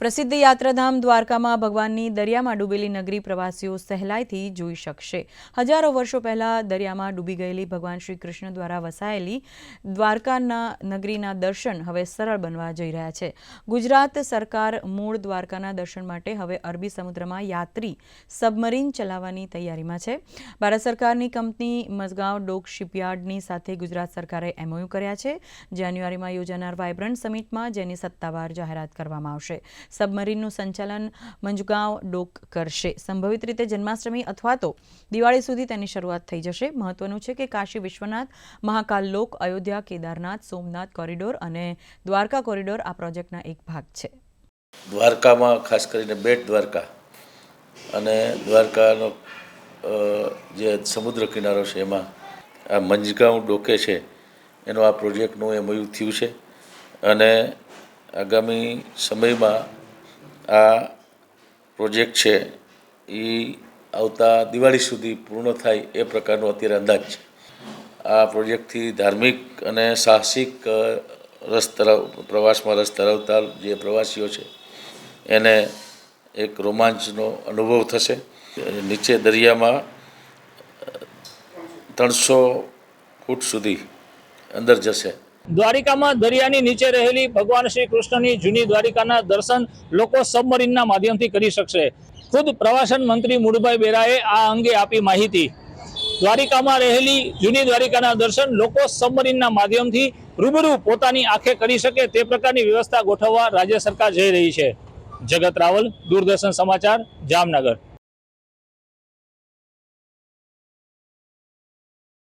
પ્રસિદ્ધ યાત્રાધામ દ્વારકામાં ભગવાનની દરિયામાં ડૂબેલી નગરી પ્રવાસીઓ સહેલાઈથી જોઈ શકશે. હજારો વર્ષો પહેલાં દરિયામાં ડૂબી ગયેલી ભગવાન શ્રી કૃષ્ણ દ્વારા વસાયેલી દ્વારકાના નગરીના દર્શન હવે સરળ બનવા જઈ રહ્યા છે. ગુજરાત સરકાર મૂળ દ્વારકાના દર્શન માટે હવે અરબી સમુદ્રમાં યાત્રી સબમરીન ચલાવવાની તૈયારીમાં છે. ભારત સરકારની કંપની મઝગાંવ ડોક શિપયાર્ડની સાથે ગુજરાત સરકારે એમઓયુ કર્યા છે. જાન્યુઆરીમાં યોજાનાર વાયબ્રન્ટ સમિટમાં જેની સત્તાવાર જાહેરાત કરવામાં આવશે. સબમરીનનું સંચાલન મંજગાંવ ડોક કરશે. સંભવિત રીતે જન્માષ્ટમી અથવા તો દિવાળી સુધી તેની શરૂઆત થઈ જશે. મહત્વનું છે કે કાશી વિશ્વનાથ મહાકાલ લોક, અયોધ્યા, કેદારનાથ, સોમનાથ કોરિડોર અને દ્વારકા કોરિડોર આ પ્રોજેક્ટના એક ભાગ છે. દ્વારકામાં ખાસ કરીને બેટ દ્વારકા અને દ્વારકાનો જે સમુદ્ર કિનારો છે એમાં આ મંજગાંવ ડોકે છે, એનો આ પ્રોજેક્ટનું એમઓયુ થયું છે. અને આગામી સમયમાં આ પ્રોજેક્ટ છે એ આવતા દિવાળી સુધી પૂર્ણ થાય એ પ્રકારનો અત્યારે અંદાજ છે. આ પ્રોજેક્ટથી ધાર્મિક અને સાહસિક રસ ધરાવ, પ્રવાસમાં રસ ધરાવતા જે પ્રવાસીઓ છે, એને એક રોમાંચનો અનુભવ થશે. નીચે દરિયામાં ત્રણસો ફૂટ સુધી અંદર જશે. દ્વારિકામાં દરિયાની નીચે રહેલી ભગવાન શ્રી કૃષ્ણની જૂની દ્વારિકાના દર્શન લોકો સબમરીનના માધ્યમથી કરી શકશે. ખુદ પ્રવાસન મંત્રી મુળભાઈ બેરાએ આ અંગે આપી માહિતી. દ્વારિકામાં રહેલી જૂની દ્વારિકાના દર્શન લોકો સબમરીનના માધ્યમથી રૂબરૂ પોતાની આંખે કરી શકે તે પ્રકારની વ્યવસ્થા ગોઠવવા રાજ્ય સરકાર જઈ રહી છે. જગત રાવલ, દૂરદર્શન સમાચાર, જામનગર.